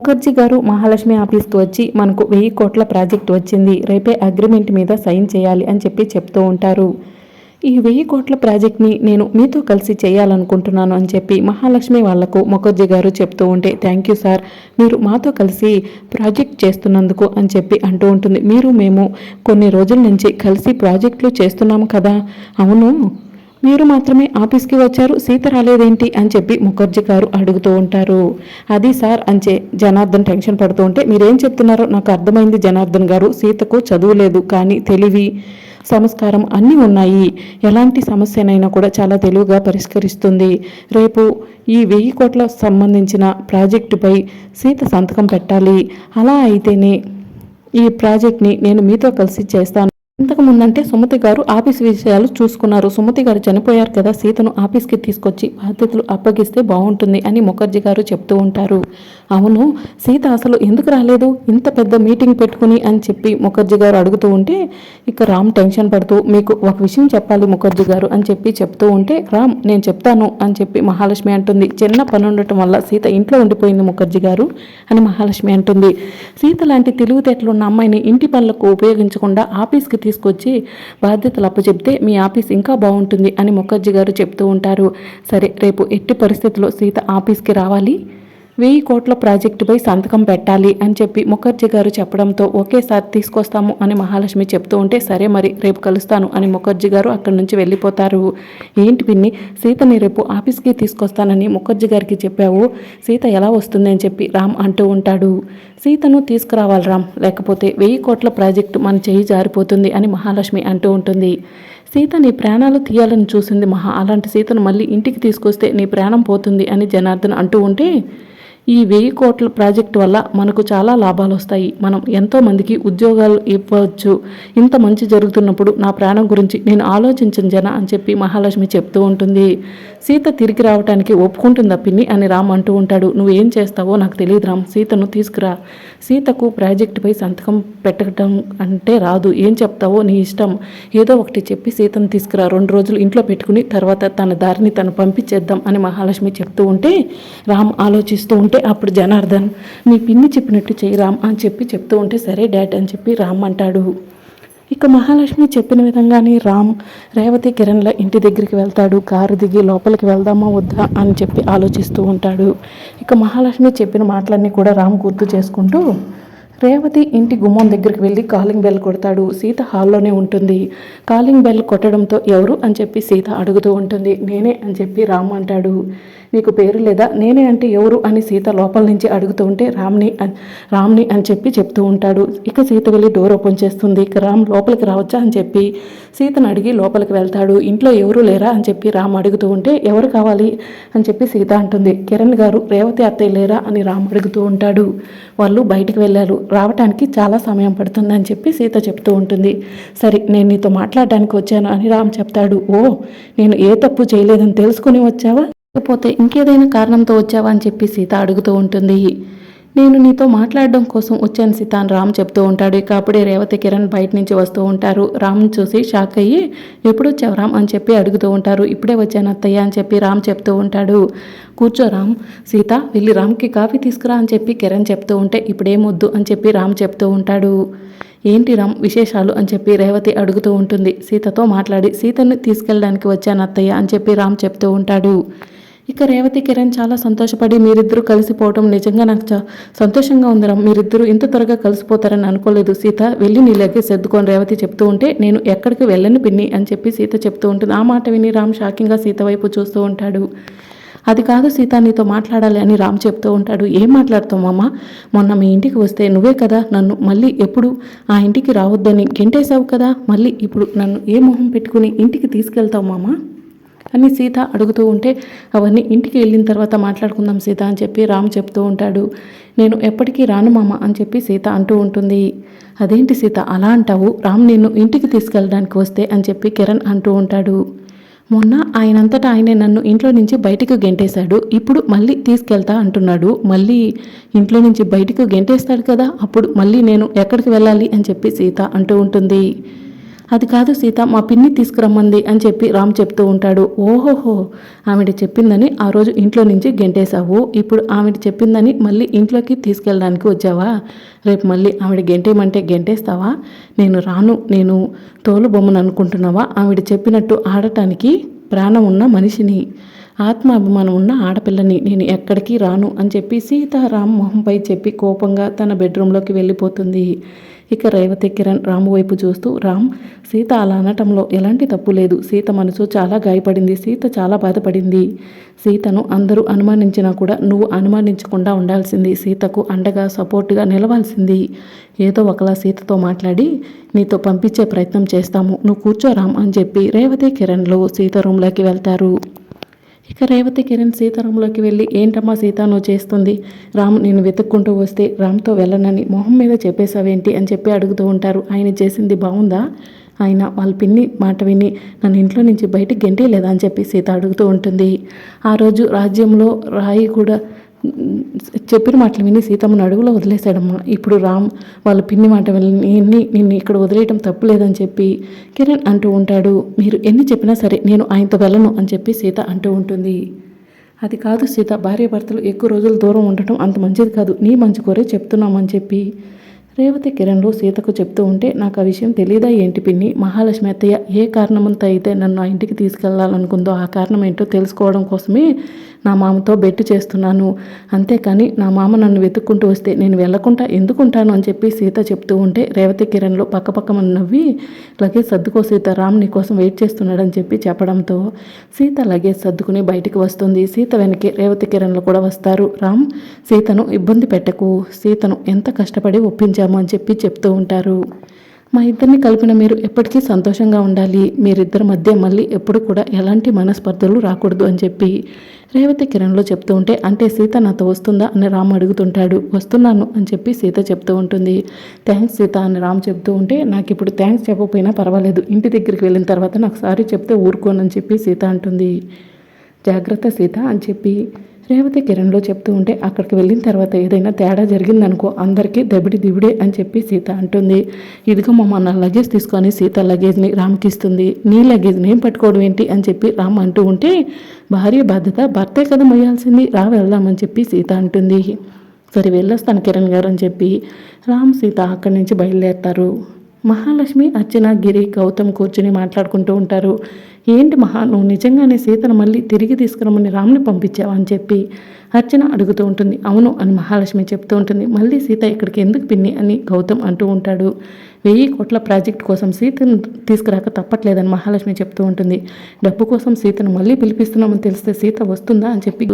ముఖర్జీ గారు మహాలక్ష్మి ఆఫీస్కి వచ్చి మనకు వెయ్యి కోట్ల ప్రాజెక్ట్ వచ్చింది రేపే అగ్రిమెంట్ మీద సైన్ చేయాలి అని చెప్పి చెప్తూ ఉంటారు. ఈ వెయ్యి కోట్ల ప్రాజెక్ట్ని నేను మీతో కలిసి చేయాలనుకుంటున్నాను అని చెప్పి మహాలక్ష్మి వాళ్ళకు ముఖర్జీ గారు చెప్తూ ఉంటే థ్యాంక్ యూ సార్ మీరు మాతో కలిసి ప్రాజెక్ట్ చేస్తున్నందుకు అని చెప్పి అంటూ ఉంటుంది. మీరు మేము కొన్ని రోజుల నుంచి కలిసి ప్రాజెక్టులు చేస్తున్నాము కదా అవును. మీరు మాత్రమే ఆఫీస్కి వచ్చారు సీత రాలేదేంటి అని చెప్పి ముఖర్జీ గారు అడుగుతూ ఉంటారు. అది సార్ అంచే జనార్దన్ టెన్షన్ పడుతూ ఉంటే మీరేం చెప్తున్నారో నాకు అర్థమైంది జనార్దన్ గారు. సీతకు చదువు లేదు కానీ తెలివి సంస్కారం అన్నీ ఉన్నాయి. ఎలాంటి సమస్యనైనా కూడా చాలా తెలివిగా పరిష్కరిస్తుంది. రేపు ఈ వెయ్యి కోట్ల సంబంధించిన ప్రాజెక్టుపై సీత సంతకం పెట్టాలి. అలా అయితేనే ఈ ప్రాజెక్ట్ని నేను మీతో కలిసి చేస్తాను. ఇంతకు ముందంటే సుమతి గారు ఆఫీస్ విషయాలు చూసుకున్నారు. సుమతి గారు చనిపోయారు కదా సీతను ఆఫీస్కి తీసుకొచ్చి బాధ్యతలు అప్పగిస్తే బాగుంటుంది అని ముఖర్జీ గారు చెప్తూ ఉంటారు. అవును సీత అసలు ఎందుకు రాలేదు? ఇంత పెద్ద మీటింగ్ పెట్టుకుని అని చెప్పి ముఖర్జీ గారు అడుగుతూ ఉంటే ఇక రామ్ టెన్షన్ పడుతూ మీకు ఒక విషయం చెప్పాలి ముఖర్జీ గారు అని చెప్పి చెప్తూ ఉంటే రామ్ నేను చెప్తాను అని చెప్పి మహాలక్ష్మి అంటుంది. చిన్న పని ఉండటం వల్ల సీత ఇంట్లో ఉండిపోయింది ముఖర్జీ గారు అని మహాలక్ష్మి అంటుంది. సీత లాంటి తెలివితేటలున్న అమ్మాయిని ఇంటి పనులకు ఉపయోగించకుండా ఆఫీస్కి తీసుకొచ్చి బాధ్యతలు అప్పచెప్తే మీ ఆఫీస్ ఇంకా బాగుంటుంది అని ముఖర్జీ గారు చెప్తూ ఉంటారు. సరే రేపు ఎట్టి పరిస్థితుల్లో సీత ఆఫీస్కి రావాలి? వెయ్యి కోట్ల ప్రాజెక్టుపై సంతకం పెట్టాలి అని చెప్పి ముఖర్జీ గారు చెప్పడంతో ఒకేసారి తీసుకొస్తాము అని మహాలక్ష్మి చెప్తూ ఉంటే సరే మరి రేపు కలుస్తాను అని ముఖర్జీ గారు అక్కడి నుంచి వెళ్ళిపోతారు. ఏంటి పిన్ని సీతని రేపు ఆఫీస్కి తీసుకొస్తానని ముఖర్జీ గారికి చెప్పావు. సీత ఎలా వస్తుంది అని చెప్పి రామ్ అంటూ ఉంటాడు. సీతను తీసుకురావాలి రామ్ లేకపోతే వెయ్యి కోట్ల ప్రాజెక్టు మన చేయి జారిపోతుంది అని మహాలక్ష్మి అంటూ ఉంటుంది. సీత నీ ప్రాణాలు తీయాలని చూసింది మహా అలాంటి సీతను మళ్ళీ ఇంటికి తీసుకొస్తే నీ ప్రాణం పోతుంది అని జనార్దన్ అంటూ ఉంటే ఈ వెయ్యి కోట్ల ప్రాజెక్టు వల్ల మనకు చాలా లాభాలు వస్తాయి. మనం ఎంతో మందికి ఉద్యోగాలు ఇవ్వచ్చు. ఇంత మంచి జరుగుతున్నప్పుడు నా ప్రాణం గురించి నేను ఆలోచించను జన అని చెప్పి మహాలక్ష్మి చెప్తూ ఉంటుంది. సీత తిరిగి రావడానికి ఒప్పుకుంటుందా పిన్ని అని రామ్ అంటూ ఉంటాడు. నువ్వు ఏం చేస్తావో నాకు తెలియదు రామ్. సీతను తీసుకురా. సీతకు ప్రాజెక్టుపై సంతకం పెట్టడం అంటే రాదు. ఏం చెప్తావో నీ ఇష్టం. ఏదో ఒకటి చెప్పి సీతను తీసుకురా. రెండు రోజులు ఇంట్లో పెట్టుకుని తర్వాత తన దారిని తను పంపించేద్దాం అని మహాలక్ష్మి చెప్తూ ఉంటే రామ్ ఆలోచిస్తూ ఉంటే అప్పుడు జనార్దన్ మీ పిన్ని చెప్పినట్టు చేయి రామ్ అని చెప్పి చెప్తూ ఉంటే సరే డాడ్ అని చెప్పి రామ్ అంటాడు. ఇక మహాలక్ష్మి చెప్పిన విధంగానే రామ్ రేవతి కిరణ్ల ఇంటి దగ్గరికి వెళ్తాడు. కారు దిగి లోపలికి వెళ్దామా వద్దా అని చెప్పి ఆలోచిస్తూ ఉంటాడు. ఇక మహాలక్ష్మి చెప్పిన మాటలన్నీ కూడా రామ్ గుర్తు చేసుకుంటూ రేవతి ఇంటి గుమ్మం దగ్గరికి వెళ్ళి కాలింగ్ బెల్ కొడతాడు. సీత హాల్లోనే ఉంటుంది. కాలింగ్ బెల్ కొట్టడంతో ఎవరు అని చెప్పి సీత అడుగుతూ ఉంటుంది. నేనే అని చెప్పి రామ్ అంటాడు. నీకు పేరు లేదా? నేనే అంటే ఎవరు? అని సీత లోపల నుంచి అడుగుతూ ఉంటే రామ్ని రామ్ని అని చెప్పి చెప్తూ ఉంటాడు. ఇక సీత వెళ్ళి డోర్ ఓపెన్ చేస్తుంది. ఇక రామ్ లోపలికి రావచ్చా అని చెప్పి సీతను అడిగి లోపలికి వెళ్తాడు. ఇంట్లో ఎవరు లేరా అని చెప్పి రామ్ అడుగుతూ ఉంటే ఎవరు కావాలి అని చెప్పి సీత అంటుంది. కిరణ్ గారు రేవతి అత్తయ్య లేరా అని రామ్ అడుగుతూ ఉంటాడు. వాళ్ళు బయటికి వెళ్ళారు. రావటానికి చాలా సమయం పడుతుంది అని చెప్పి సీత చెప్తూ ఉంటుంది. సరే నేను నీతో మాట్లాడడానికి వచ్చాను అని రామ్ చెప్తాడు. ఓ నేను ఏ తప్పు చేయలేదని తెలుసుకుని వచ్చావా? లేకపోతే ఇంకేదైనా కారణంతో వచ్చావా అని చెప్పి సీత అడుగుతూ ఉంటుంది. నేను నీతో మాట్లాడడం కోసం వచ్చాను సీత అని రామ్ చెప్తూ ఉంటాడు. ఇక అప్పుడే రేవతి కిరణ్ బయట నుంచి వస్తూ ఉంటారు. రామ్ చూసి షాక్ అయ్యి ఎప్పుడు వచ్చావు రామ్? అని చెప్పి అడుగుతూ ఉంటారు. ఇప్పుడే వచ్చాను అత్తయ్య అని చెప్పి రామ్ చెప్తూ ఉంటాడు. కూర్చో రామ్ సీత వెళ్ళి రామ్కి కాఫీ తీసుకురా అని చెప్పి కిరణ్ చెప్తూ ఉంటే ఇప్పుడేమొద్దు అని చెప్పి రామ్ చెప్తూ ఉంటాడు. ఏంటి రామ్ విశేషాలు? అని చెప్పి రేవతి అడుగుతూ ఉంటుంది. సీతతో మాట్లాడి సీతను తీసుకెళ్ళడానికి వచ్చాను అత్తయ్య అని చెప్పి రామ్ చెప్తూ ఉంటాడు. ఇక రేవతి కిరణ్ చాలా సంతోషపడి మీరిద్దరూ కలిసిపోవటం నిజంగా నాకు చా సంతోషంగా ఉంది మీరిద్దరూ ఇంత త్వరగా కలిసిపోతారని అనుకోలేదు. సీత వెళ్ళి నీ సర్దుకొని రేవతి చెప్తూ ఉంటే నేను ఎక్కడికి వెళ్ళను పిన్ని అని చెప్పి సీత చెప్తూ ఉంటుంది. ఆ మాట విని రామ్ షాకింగ్గా సీత వైపు చూస్తూ ఉంటాడు. అది కాదు సీత నీతో మాట్లాడాలి అని రామ్ చెప్తూ ఉంటాడు. ఏం మాట్లాడుతావు మొన్న మీ ఇంటికి వస్తే నువ్వే కదా నన్ను మళ్ళీ ఎప్పుడు ఆ ఇంటికి రావద్దని గెంటేశావు కదా? మళ్ళీ ఇప్పుడు నన్ను ఏ మొహం పెట్టుకుని ఇంటికి తీసుకెళ్తావు మామ? అని సీత అడుగుతూ ఉంటే అవన్నీ ఇంటికి వెళ్ళిన తర్వాత మాట్లాడుకుందాం సీత అని చెప్పి రామ్ చెప్తూ ఉంటాడు. నేను ఎప్పటికీ రాను మామ అని చెప్పి సీత అంటూ ఉంటుంది. అదేంటి సీత అలా అంటావు? రామ్ నిన్ను ఇంటికి తీసుకెళ్ళడానికి వస్తే అని చెప్పి కిరణ్ అంటూ ఉంటాడు. మొన్న ఆయనంతటా ఆయనే నన్ను ఇంట్లో నుంచి బయటకు గెంటేశాడు. ఇప్పుడు మళ్ళీ తీసుకెళ్తా అంటున్నాడు. మళ్ళీ ఇంట్లో నుంచి బయటకు గెంటేస్తాడు కదా అప్పుడు మళ్ళీ నేను ఎక్కడికి వెళ్ళాలి అని చెప్పి సీత అంటూ ఉంటుంది. అది కాదు సీత మా పిన్ని తీసుకురమ్మంది అని చెప్పి రామ్ చెప్తూ ఉంటాడు. ఓహోహో ఆవిడ చెప్పిందని ఆ రోజు ఇంట్లో నుంచి గెంటేశావు. ఇప్పుడు ఆవిడ చెప్పిందని మళ్ళీ ఇంట్లోకి తీసుకెళ్ళడానికి వచ్చావా? రేపు మళ్ళీ ఆవిడ గెంటేయమంటే గెంటేస్తావా? నేను రాను నేను తోలు బొమ్మను అనుకుంటున్నావా? ఆవిడ చెప్పినట్టు ఆడటానికి ప్రాణం ఉన్న మనిషిని ఆత్మాభిమానం ఉన్న ఆడపిల్లని నేను ఎక్కడికి రాను అని చెప్పి సీతారాం మొహంపై చెప్పి కోపంగా తన బెడ్రూమ్లోకి వెళ్ళిపోతుంది. ఇక రేవతి కిరణ్ రాము వైపు చూస్తూ రామ్ సీత అలా అనటంలో ఎలాంటి తప్పు లేదు. సీత మనసు చాలా గాయపడింది. సీత చాలా బాధపడింది. సీతను అందరూ అనుమానించినా కూడా నువ్వు అనుమానించకుండా ఉండాల్సింది. సీతకు అండగా సపోర్ట్గా నిలవాల్సింది. ఏదో ఒకలా సీతతో మాట్లాడి నీతో పంపించే ప్రయత్నం చేస్తాము. నువ్వు కూర్చో రామ్ అని చెప్పి రేవతి కిరణ్లో సీత రూమ్లోకి వెళ్తారు. ఇక రేవతి కిరణ్ సీతారాంలోకి వెళ్ళి ఏంటమ్మా సీత నువ్వు చేస్తుంది? రామ్ నేను వెతుక్కుంటూ వస్తే రామ్తో వెళ్ళనని మొహం మీద చెప్పేశావేంటి? అని చెప్పి అడుగుతూ ఉంటారు. ఆయన చేసింది బాగుందా ఆయన వాళ్ళ పిన్ని మాట విని నన్ను ఇంట్లో నుంచి బయటికి గెంటే లేదా అని చెప్పి సీత అడుగుతూ ఉంటుంది. ఆ రోజు రాజ్యంలో రాయి కూడా చెప్పిన మాటలు విని సీతమ్మను అడుగులో వదిలేశాడమ్మా. ఇప్పుడు రామ్ వాళ్ళ పిన్ని మాట విని నిన్ను ఇక్కడ వదిలేయటం తప్పు లేదని చెప్పి కిరణ్ అంటూ ఉంటాడు. మీరు ఎన్ని చెప్పినా సరే నేను ఆయనతో వెళ్ళను అని చెప్పి సీత అంటూ ఉంటుంది. అది కాదు సీత భార్యాభర్తలు ఎక్కువ రోజులు దూరం ఉండటం అంత మంచిది కాదు. నీ మంచి కోరే చెప్తున్నామని చెప్పి రేవతి కిరణ్లు సీతకు చెప్తూ ఉంటే నాకు ఆ విషయం తెలియదా ఏంటి పిన్ని? మహాలక్ష్మి అత్తయ్య ఏ కారణమంతా అయితే నన్ను ఆ ఇంటికి తీసుకెళ్ళాలనుకుందో ఆ కారణం ఏంటో తెలుసుకోవడం కోసమే నా మామతో బెట్టు చేస్తున్నాను. అంతేకాని నా మామ నన్ను వెతుక్కుంటూ వస్తే నేను వెళ్ళకుండా ఎందుకుంటాను అని చెప్పి సీత చెప్తూ ఉంటే రేవతి కిరణ్లో పక్కపక్కమని నవ్వి లగేజ్ సర్దుకో సీత రామ్ నీ కోసం వెయిట్ చేస్తున్నాడని చెప్పి చెప్పడంతో సీత లగేజ్ సర్దుకుని బయటికి వస్తుంది. సీత వెనకే రేవతి కిరణ్లు కూడా వస్తారు. రామ్ సీతను ఇబ్బంది పెట్టకు. సీతను ఎంత కష్టపడి ఒప్పించాము అని చెప్పి చెప్తూ ఉంటారు. మా ఇద్దరిని కలిపిన మీరు ఎప్పటికీ సంతోషంగా ఉండాలి. మీరిద్దరి మధ్య మళ్ళీ ఎప్పుడు కూడా ఎలాంటి మనస్పర్ధలు రాకూడదు అని చెప్పి రేవతి కిరణ్లో చెప్తూ ఉంటే అంటే సీత నాతో వస్తుందా అని రామ్ అడుగుతుంటాడు. వస్తున్నాను అని చెప్పి సీత చెప్తూ ఉంటుంది. థ్యాంక్స్ సీత అని రామ్ చెప్తూ ఉంటే నాకు ఇప్పుడు థ్యాంక్స్ చెప్పకపోయినా పర్వాలేదు. ఇంటి దగ్గరికి వెళ్ళిన తర్వాత నాకు సారీ చెప్తే ఊరుకోనని చెప్పి సీత అంటుంది. జాగ్రత్త సీత అని చెప్పి రేవతి కిరణ్లో చెప్తూ ఉంటే అక్కడికి వెళ్ళిన తర్వాత ఏదైనా తేడా జరిగిందనుకో అందరికీ దబిడి దిబిడే అని చెప్పి సీత అంటుంది. ఇదిగో మా నా లగేజ్ తీసుకొని సీత లగేజ్ని రామ్కి ఇస్తుంది. నీ లగేజ్ని ఏం పట్టుకోవడం ఏంటి? అని చెప్పి రామ్ అంటూ ఉంటే భార్య బాధ్యత భర్తే కదా మొయ్యాల్సింది రా వెళ్దామని చెప్పి సీత అంటుంది. సరే వెళ్ళొస్తాను కిరణ్ గారు అని చెప్పి రామ్ సీత అక్కడి నుంచి బయలుదేరుతారు. మహాలక్ష్మి అర్చన గిరి గౌతమ్ కూర్చుని మాట్లాడుకుంటూ ఉంటారు. ఏంటి మహా నువ్వు నిజంగానే సీతను మళ్ళీ తిరిగి తీసుకురమ్మని రాముని పంపించావా అని చెప్పి అర్చన అడుగుతూ ఉంటుంది. అవును అని మహాలక్ష్మి చెప్తూ ఉంటుంది. మళ్ళీ సీత ఇక్కడికి ఎందుకు పిన్ని అని గౌతమ్ అంటూ ఉంటాడు. వెయ్యి కోట్ల ప్రాజెక్ట్ కోసం సీతను తీసుకురాక తప్పట్లేదని మహాలక్ష్మి చెప్తూ ఉంటుంది. డబ్బు కోసం సీతను మళ్ళీ పిలిపిస్తున్నామని తెలిస్తే సీత వస్తుందా అని చెప్పి